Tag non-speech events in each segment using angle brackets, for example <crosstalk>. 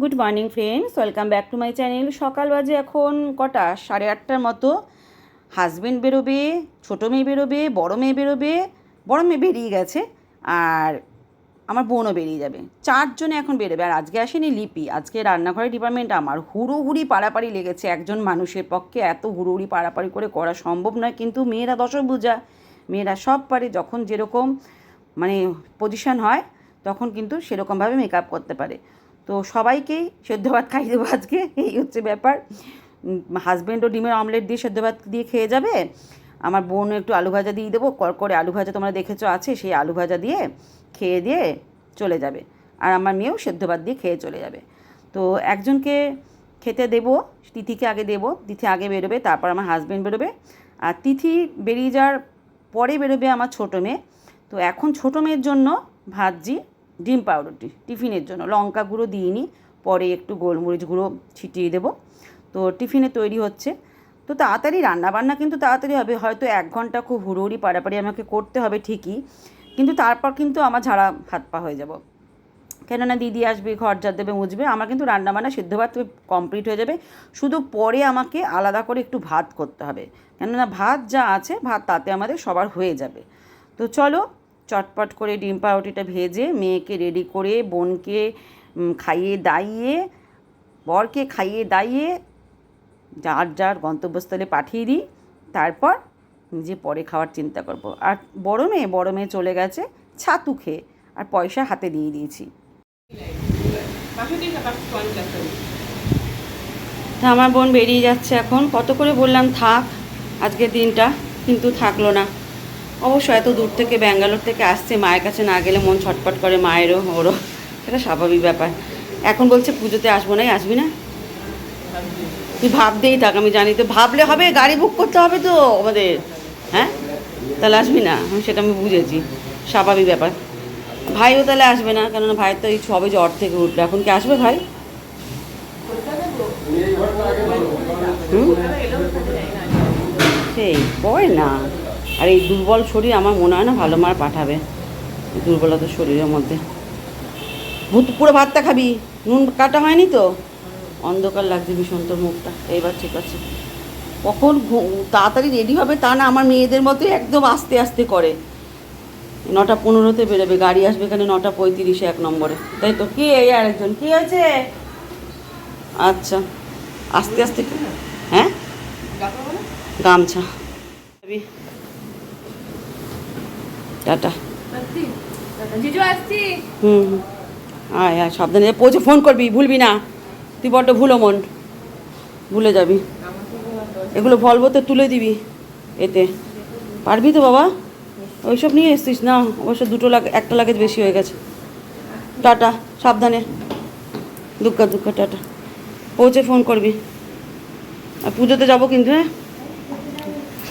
Good morning friends, welcome back to my channel. সকাল বাজে এখন কটা? সাড়ে আটটার মতো। হাজবেন্ড বেরোবে, ছোটো মেয়ে বেরোবে, বড় মেয়ে বেরোবে, বড় মেয়ে বেরিয়ে গেছে, আর আমার বোনও বেরিয়ে যাবে। চারজনে এখন বেরোবে, আর আজকে আসেনি লিপি। আজকে রান্নাঘরের ডিপার্টমেন্ট আমার। হুড়োহুড়ি পাড়াপাড়ি লেগেছে একজন মানুষের পক্ষে। এত হুড়োহুড়ি পাড়াপাড়ি করে করা সম্ভব নয়, কিন্তু মেয়েরা দশভূজা। মেয়েরা সব পারে, যখন যেরকম মানে পজিশন হয়, তখন কিন্তু সেরকমভাবে মেকআপ করতে পারে। তো সবাইকেই সেদ্ধ ভাত খাইয়ে দেবো আজকে, এই হচ্ছে ব্যাপার। হাজব্যান্ডও ডিমের অমলেট দিয়ে সেদ্ধ ভাত দিয়ে খেয়ে যাবে। আমার বোন একটু আলু ভাজা দিয়ে দেবো কর করে আলু ভাজা তোমরা দেখেছ আছে, সেই আলু ভাজা দিয়ে খেয়ে দিয়ে চলে যাবে। আর আমার মেয়েও সেদ্ধ ভাত দিয়ে খেয়ে চলে যাবে। তো একজনকে খেতে দেবো, তিথিকে আগে দেবো, তিথি আগে বেরোবে, তারপর আমার হাজব্যান্ড বেরোবে। আর তিথি বেরিয়ে যাওয়ার পরে বেরোবে আমার ছোটো মেয়ে। তো এখন ছোটো মেয়ের জন্য ভাজি ডিম পাউরুটি, টিফিনের জন্য। লঙ্কা গুঁড়ো দিইনি, পরে একটু গোলমরিচ গুঁড়ো ছিটিয়ে দেবো। তো টিফিনে তৈরি হচ্ছে। তো তাড়াতাড়ি রান্নাবান্না কিন্তু তাড়াতাড়ি হবে। হয়তো এক ঘণ্টা খুব হুড়োহুড়ি পাড়াপাড়ি আমাকে করতে হবে ঠিকই, কিন্তু তারপর কিন্তু আমার ঝাড়া হাত পা হয়ে যাব। কেননা দিদি আসবে, ঘর ঝাড় দেবে, মুছবে, আমার কিন্তু রান্নাবান্না, সিদ্ধ ভাত কমপ্লিট হয়ে যাবে। শুধু পরে আমাকে আলাদা করে একটু ভাত করতে হবে। কেননা ভাত যা আছে, ভাত তাতে আমাদের সবার হয়ে যাবে। তো চলো চটপট করে ডিম পাউরুটিটা ভেজে মেয়েকে রেডি করে বোনকে খাইয়ে দাইয়ে, বরকে খাইয়ে দাইয়ে যার যার গন্তব্যস্থলে পাঠিয়ে দিই। তারপর নিজে পরে খাওয়ার চিন্তা করব। আর বড় মেয়ে বড় মেয়ে চলে গেছে, ছাতু খেয়ে আর পয়সা হাতে দিয়ে দিয়েছি। তা আমার বোন বেরিয়ে যাচ্ছে এখন। কত করে বললাম, থাক, আজকের দিনটা কিন্তু থাকল না। অবশ্য এত দূর থেকে ব্যাঙ্গালোর থেকে আসছে, মায়ের কাছে না গেলে মন ছটপট করে মায়েরও, ওরও। সেটা স্বাভাবিক ব্যাপার। এখন বলছে পুজোতে আসব নাই, আসবি না? তুই ভাবতেই থাক, আমি জানি তো। ভাবলে হবে, গাড়ি বুক করতে হবে তো আমাদের। হ্যাঁ? তাহলে আসবি না? সেটা আমি বুঝেছি। স্বাভাবিক ব্যাপার। ভাইও তাহলে আসবে না, কেননা ভাইয়ের তো এই সবে জ্বর থেকে উঠল এখন কি আসবে ভাই? সেই, কয় না। আর এই দুর্বল শরীর আমার মনে হয় না ভালো মার পাঠাবে। দুর্বলতা শরীরের মধ্যে। ভূত, পুরো ভাতটা খাবি। নুন কাটা হয়নি তো? অন্ধকার লাগছে ভীষণ তোর মুখটা। এইবার ঠিক আছে। কখন তাড়াতাড়ি রেডি হবে তা না, আমার মেয়েদের মতোই একদম আস্তে আস্তে করে। নটা পনেরোতে বেরোবে, গাড়ি আসবে এখানে নটা পঁয়ত্রিশে এক নম্বরে। তাই তো, কে এই আরেকজন? কি হয়েছে? আচ্ছা আস্তে আস্তে হ্যাঁ? গামছা? টাটা। হুম হুম। আয় আয় সাবধানে। পৌঁছে ফোন করবি ভুলবি না। তুই বড্ড ভুলো মন। ভুলে যাবি। এগুলো ভলভোতে তুলে দিবি এতে। পারবি তো বাবা? ওইসব নিয়ে এসছিস না? অবশ্য দুটো লাগ একটা লাগেজ বেশি হয়ে গেছে। টাটা সাবধানে। দুঃখ দুঃখ টাটা। পৌঁছে ফোন করবি। আর পুজোতে যাব কিন্তু হ্যাঁ?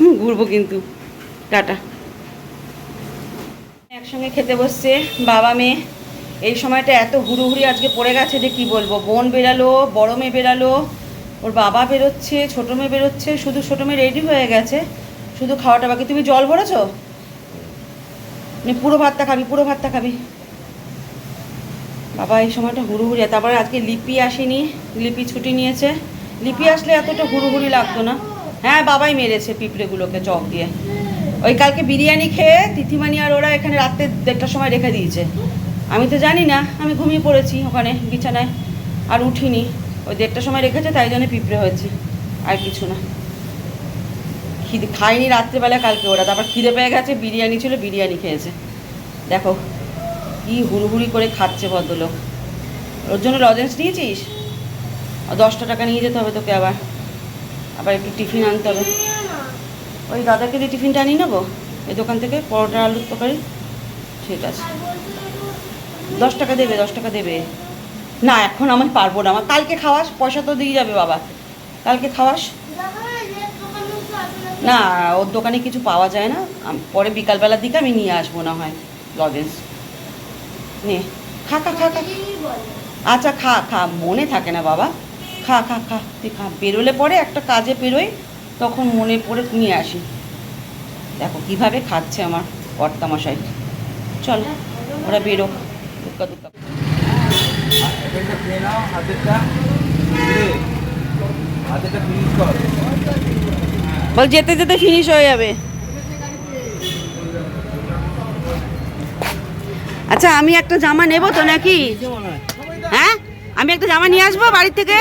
হুম, ঘুরবো কিন্তু। টাটা। একসঙ্গে খেতে বসছে, বাবা মেয়ে। এই সময়টা এত হুড়ুহুড়ি আজকে পড়ে গেছে যে কি বলব? বোন বেরালো, বড় মেয়ে বেরালো, ওর বাবা বেরোচ্ছে, ছোটো মেয়ে বেরোচ্ছে, শুধু ছোটো মেয়ে রেডি হয়ে গেছে। শুধু খাওয়াটা বাকি। তুমি জল ভরেছো? নে পুরো ভাতটা খাবি, পুরো ভাতটা খাবি। বাবা, এই সময়টা হুড়ুহুড়ি। তারপরে আজকে লিপি আসেনি, লিপি ছুটি নিয়েছে। লিপি আসলে এতটা হুড়ুহুড়ি লাগতো না। হ্যাঁ বাবাই মেরেছে পিঁপড়েগুলোকে চক দিয়ে। ওই কালকে বিরিয়ানি খেয়ে তিথিমানি আর ওরা এখানে রাত্রে দেড়টার সময় রেখে দিয়েছে। আমি তো জানি না, আমি ঘুমিয়ে পড়েছি ওখানে, বিছানায়, আর উঠিনি। ওই দেড়টার সময় রেখেছে, তাই জন্য পিঁপড়ে হয়েছে, আর কিছু না। খিদে খাইনি রাত্রেবেলা কালকে ওরা, তারপর খিদে পেয়ে গেছে, বিরিয়ানি ছিল, বিরিয়ানি খেয়েছে। দেখো, কি হুড়ুহুড়ি করে খাচ্ছে ভদ্রলোক। ওর জন্য লজেন্স নিয়েছিস? দশটা টাকা নিয়ে যেতে হবে তোকে আবার। আবার একটু টিফিন আনতে হবে। ওই দাদাকে দিয়ে টিফিনটা আনিয়ে নেব? এই দোকান থেকে পরোটা, আলুর তরকারি, ঠিক আছে। দশ টাকা দেবে, দশ টাকা দেবে। না, এখন আমি পারব না। আমার কালকে খাওয়াস, পয়সা তো দিয়ে যাবে বাবা। কালকে খাওয়াস? না, ওর দোকানে কিছু পাওয়া যায় না। পরে বিকালবেলার দিকে আমি নিয়ে আসব না হয় লজেন্স নে, খা খা খা খা। আচ্ছা খা খা, মনে থাকে না বাবা। খা খা খা, তুই খা। বেরোলে পরে একটা কাজে বেরোই তখন মনে পড়ে নিয়ে আসি। দেখো কীভাবে খাচ্ছে আমার কর্তামশাই। চল ওরা বেরো। দুক্কা দুক্কা বল যেতে যেতে ফিনিশ হয়ে যাবে। আচ্ছা আমি একটা জামা নেব তো নাকি? হ্যাঁ? আমি একটা জামা নিয়ে আসব বাড়ির থেকে?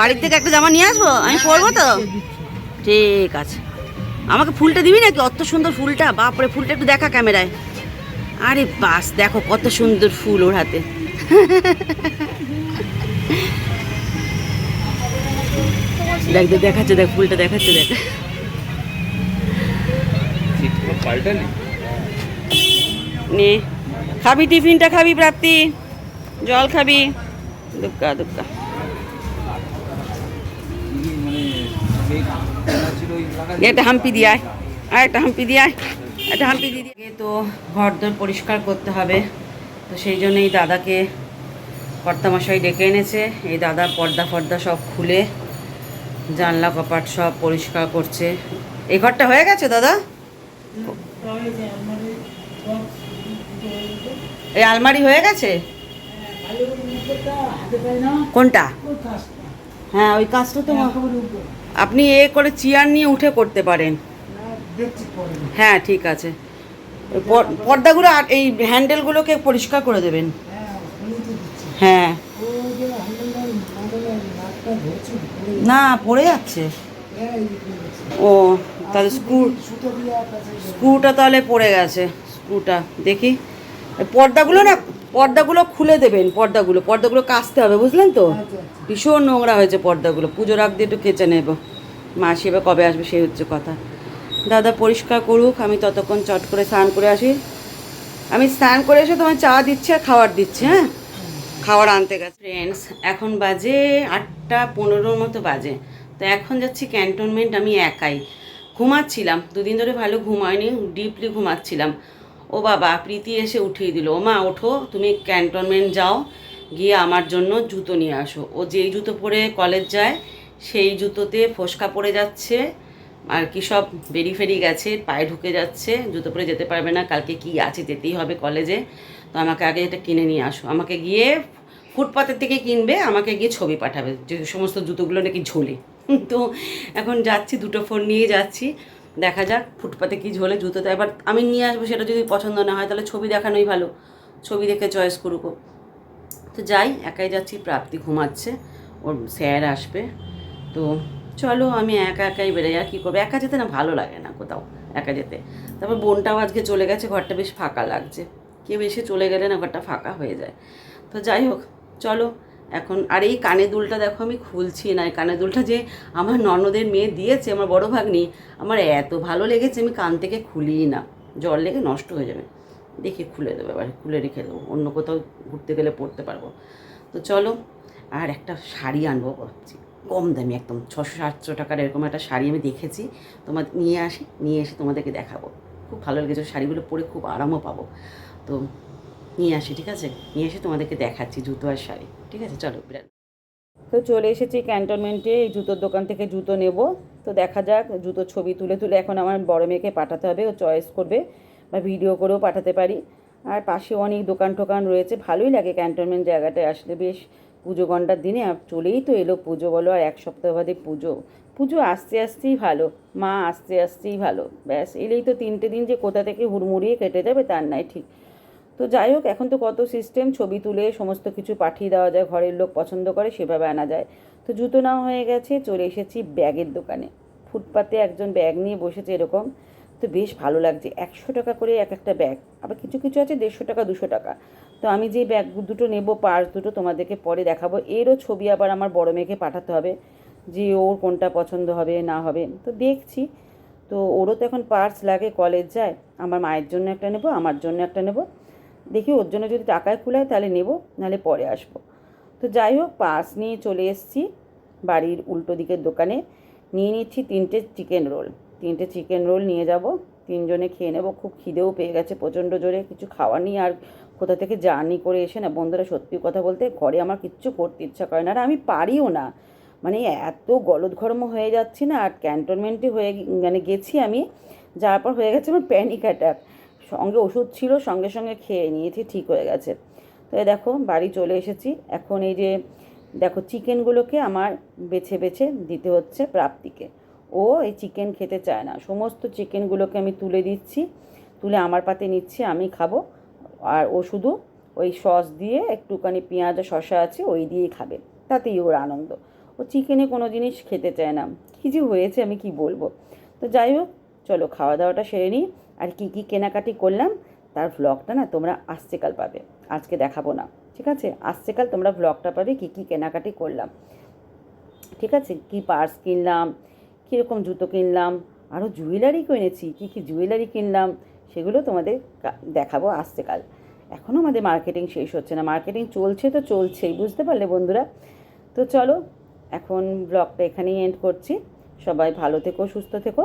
বাড়ির থেকে একটা জামা নিয়ে আসব? আমি পরবো তো? ঠিক আছে। আমাকে ফুলটা দিবি নাকি? অত সুন্দর ফুলটা? বাপরে ফুলটা একটু দেখা ক্যামেরায়। আরে বাস দেখো কত সুন্দর ফুল ওর হাতে। দেখ দেখ, দেখাচ্ছে দেখ ফুলটা দেখাচ্ছে দেখ। নে। খাবি টিফিনটা খাবি প্রাপ্তি। জল খাবি। দুক্কা দুক্কা একটা হাম্পি দিয়ে আয়। আর একটা হাম্পি দিয়ে আয়। একটা হাম্পি দিয়ে দিয়ে তো ঘর দর পরিষ্কার করতে হবে তো সেই জন্য এই দাদাকে কর্তামশাই ডেকে এনেছে। এই দাদা পর্দা ফর্দা সব খুলে জানলা কপাট সব পরিষ্কার করছে। এই ঘরটা হয়ে গেছে দাদা? এই আলমারি হয়ে গেছে? কোনটা? হ্যাঁ ওই কাজটা তো আপনি এ করে চেয়ার নিয়ে উঠে করতে পারেন। হ্যাঁ ঠিক আছে। পর্দাগুলো আর এই হ্যান্ডেলগুলোকে পরিষ্কার করে দেবেন। হ্যাঁ না পড়ে যাচ্ছে। ও তাহলে স্ক্রু স্ক্রুটা তাহলে পড়ে গেছে স্ক্রুটা। দেখি। পর্দাগুলো না পর্দাগুলো খুলে দেবেন পর্দাগুলো পর্দাগুলো কাচতে হবে বুঝলেন তো? ভীষণ নোংরা হয়েছে পর্দাগুলো পুজোর আগ দিয়ে একটু কেচে নেব। মাসি এবার কবে আসবে সেই হচ্ছে কথা। দাদা পরিষ্কার করুক আমি ততক্ষণ চট করে স্নান করে আসি। আমি স্নান করে এসে তোমার চা দিচ্ছি আর খাবার দিচ্ছি হ্যাঁ? খাবার আনতে গেছে। ফ্রেন্ডস এখন বাজে আটটা পনেরোর মতো বাজে। তো এখন যাচ্ছি ক্যান্টনমেন্ট আমি একাই। ঘুমাচ্ছিলাম দুদিন ধরে ভালো ঘুমায়নি ডিপলি ঘুমাচ্ছিলাম। ও বাবা, প্রীতি এসে উঠিয়ে দিল, ওমা, ওঠো, তুমি ক্যান্টনমেন্ট যাও, গিয়ে আমার জন্য জুতো নিয়ে আসো। ও যেই জুতো পরে কলেজ যায়, সেই জুতোতে ফোসকা পড়ে যাচ্ছে, আর কি সব বেরি ফেরি গেছে, পায়ে ঢুকে যাচ্ছে, জুতো পরে যেতে পারবে না, কালকে কি আছে যেতেই হবে কলেজে। তো আমাকে আগে এটা কিনে নিয়ে আসো। আমাকে গিয়ে ফুটপাতের থেকে কিনবে, আমাকে গিয়ে ছবি পাঠাবে, যে সমস্ত জুতোগুলো নাকি ঝোলে। <laughs> তো এখন যাচ্ছি, দুটো ফোন নিয়ে যাচ্ছি। দেখা যাক, ফুটপাতে কি ঝোলে জুতোতে এবার আমি নিয়ে আসব, সেটা যদি পছন্দ না হয়, তাহলে ছবি দেখানোই ভালো। ছবি দেখে চয়েস করুক তো যাই, একাই যাচ্ছি, প্রাপ্তি ঘুমাচ্ছে, ওর স্যার আসবে। তো চলো, আমি একা একাই বেড়ে যাই কী করব? একা যেতে না ভালো লাগে না কোথাও, একা যেতে। তারপর বোনটাও আজকে চলে গেছে, ঘরটা বেশ ফাঁকা লাগছে। কেউ এসে চলে গেলে না ঘরটা ফাঁকা হয়ে যায়। তো যাই হোক, চলো। এখন, আর এই কানে দুলটা দেখো আমি খুলছি না, এই কানে দুলটা যে আমার ননদের মেয়ে দিয়েছে, আমার বড় ভাগ্নি, আমার এত ভালো লেগেছে আমি কান থেকে খুলিই না, জল লেগে নষ্ট হয়ে যাবে। দেখি খুলে দেবো, এবার খুলে রেখে দেবো, অন্য কোথাও ঘুরতে গেলে পড়তে পারব। তো চলো, আর একটা শাড়ি আনব, ভাবছি। কম দামি একদম, ছশো সাতশো টাকার এরকম একটা শাড়ি আমি দেখেছি, তোমার নিয়ে আসি, নিয়ে এসে তোমাদেরকে দেখাবো। খুব ভালো লেগেছে, শাড়িগুলো পরে খুব আরামও পাবো। তো নিয়ে আসি, ঠিক আছে? নিয়ে এসে তোমাদেরকে দেখাচ্ছি জুতো আর শাড়ি, ঠিক আছে? চলো, বিরাট। তো চলে এসেছি ক্যান্টনমেন্টে, এই জুতোর দোকান থেকে জুতো নেব। তো দেখা যাক, জুতোর ছবি তুলে তুলে এখন আমার বড় মেয়েকে পাঠাতে হবে, ও চয়েস করবে বা ভিডিও করেও পাঠাতে পারি। আর পাশে অনেক দোকান টোকান রয়েছে, ভালোই লাগে ক্যান্টনমেন্ট জায়গাটায় আসলে। বেশ পুজো ঘণ্টার দিনে আর চলেই তো এলো পুজো বলো, আর এক সপ্তাহ বাদে পুজো। পুজো আস্তে আস্তেই ভালো, মা আসতে আসতেই ভালো, ব্যাস। এলেই তো তিনটে দিন যে কোথা থেকে হুড়মুড়িয়ে কেটে যাবে তার নাই ঠিক। তো যাই হোক, এখন তো কত সিস্টেম ছবি তুলে সমস্ত কিছু পাঠিয়ে দেওয়া যায়, ঘরের লোক পছন্দ করে সেভাবে আনা যায়। তো জুতো নেওয়া হয়ে গেছে, চলে এসেছি ব্যাগের দোকানে। ফুটপাতে একজন ব্যাগ নিয়ে বসেছে এরকম। তো বেশ ভালো লাগছে, একশো টাকা করে এক একটা ব্যাগ। আবার কিছু কিছু আছে দেড়শো টাকা, দুশো টাকা। তো আমি যে ব্যাগ দুটো নেব, পার্স দুটো তোমাদেরকে পরে দেখাবো। এরও ছবি আবার আমার বড় মেয়েকে পাঠাতে হবে, যে ওর কোনটা পছন্দ হবে, না হবে। তো দেখছি, তো ওরও তো এখন পার্স লাগে, কলেজ যায়। আমার মায়ের জন্য একটা নেব, আমার জন্য একটা নেব। দেখি ওর জন্য যদি টাকায় কুলায় তাহলে নেব, নাহলে পরে আসব। তো যাই হোক পার্স নিয়ে চলে এসেছি বাড়ির উল্টো দিকের দোকানে। নিয়ে নিচ্ছি তিনটে চিকেন রোল। তিনটে চিকেন রোল নিয়ে যাব। তিনজনে খেয়ে নেব। খুব খিদেও পেয়ে গেছে প্রচণ্ড জোরে। কিছু খাওয়া নিয়ে আর কোথা থেকে জার্নি করে এসে না, বন্ধুরা সত্যি কথা বলতে ঘরে আমার কিচ্ছু করতে ইচ্ছা করে না। আর আমি পারিও না। মানে এত গলদ গলদঘর্ম হয়ে যাচ্ছি না, আর ক্যান্টনমেন্টে হয়ে মানে গেছি আমি, যাওয়ার পর হয়ে গেছে আমার প্যানিক অ্যাটাক সঙ্গে ওষুধ ছিল, সঙ্গে সঙ্গে খেয়ে নিয়েছি, ঠিক হয়ে গেছে। তো দেখো, বাড়ি চলে এসেছি। এখন এই যে, দেখো চিকেনগুলোকে আমার বেছে বেছে দিতে হচ্ছে প্রাপ্তিকে। ও এই চিকেন খেতে চায় না। সমস্ত চিকেনগুলোকে আমি তুলে দিচ্ছি, তুলে আমার পাতে নিচ্ছি, আমি খাব। আর ও শুধু ওই সস দিয়ে একটুখানি পেঁয়াজ শসা আছে, ওই দিয়েই খাবে। তাতেই ওর আনন্দ। ও চিকেনে কোনো জিনিস খেতে চায় না। কী যে হয়েছে আমি কি বলব? তো যাই হোক, চলো খাওয়া দাওয়াটা সেরে নিই। আর কী কী কেনাকাটি করলাম, তার ভ্লগটা না তোমরা আসছেকাল পাবে। আজকে দেখাবো না, ঠিক আছে? আসছেকাল তোমরা ভ্লগটা পাবে, কী কী কেনাকাটি করলাম। ঠিক আছে? কী পার্স কিনলাম কীরকম জুতো কিনলাম আরও জুয়েলারি কিনেছি, কী কী জুয়েলারি কিনলাম, সেগুলো তোমাদের দেখাবো আসছে কাল। এখনও আমাদের মার্কেটিং শেষ হচ্ছে না মার্কেটিং চলছে তো চলছেই, বুঝতে পারলে বন্ধুরা? তো চলো, এখন ব্লগটা এখানেই এন্ড করছি। সবাই ভালো থেকো, সুস্থ থেকো।